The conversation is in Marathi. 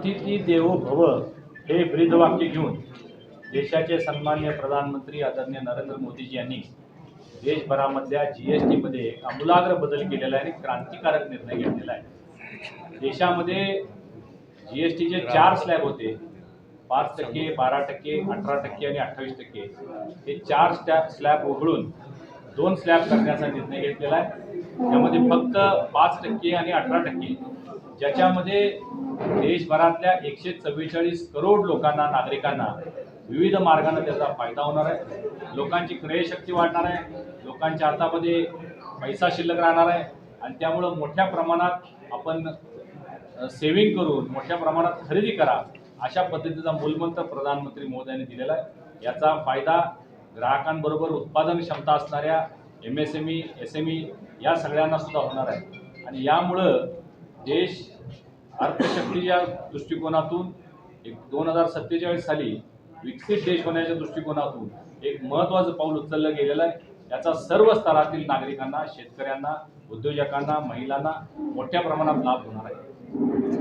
अतिथी देवो भव हे ब्रीदवाक्य घेऊन देशाचे सन्मान्य प्रधानमंत्री आदरणीय नरेंद्र मोदीजी यांनी देशभरामधल्या जी एस टीमध्ये आमूलाग्र बदल केलेला आहे आणि क्रांतिकारक निर्णय घेतलेला आहे. देशामध्ये जी एस टीचे चार स्लॅब होते. पाच टक्के बारा टक्के अठरा टक्के आणि अठ्ठावीस टक्के. हे चार स्लॅब स्लॅब उघडून दोन स्लॅब करण्याचा निर्णय घेतलेला आहे. त्यामध्ये फक्त पाच टक्के आणि अठरा टक्के. ज्याच्यामध्ये देशभरातल्या एकशे चव्वेचाळीस करोड लोकांना नागरिकांना विविध मार्गाने त्याचा फायदा होणार आहे. लोकांची क्रयशक्ती वाढणार आहे. लोकांच्या हातामध्ये पैसा शिल्लक राहणार आहे. आणि त्यामुळं मोठ्या प्रमाणात आपण सेव्हिंग करून मोठ्या प्रमाणात खरेदी करा अशा पद्धतीचा मूलमंत्र प्रधानमंत्री मोदयांनी दिलेला आहे. याचा फायदा ग्राहकांबरोबर उत्पादन क्षमता असणाऱ्या M S M E S M E या सगळ्यांना सुद्धा होणार आहे. आणि यामुळं देश अर्थशक्तीच्या दृष्टिकोनातून एक दोन हजार सत्तेचाळीस साली विकसित देश होण्याच्या दृष्टिकोनातून एक महत्त्वाचं पाऊल उचललं गेलेलं आहे. याचा सर्व स्तरातील नागरिकांना शेतकऱ्यांना उद्योजकांना महिलांना मोठ्या प्रमाणात लाभ होणार आहे.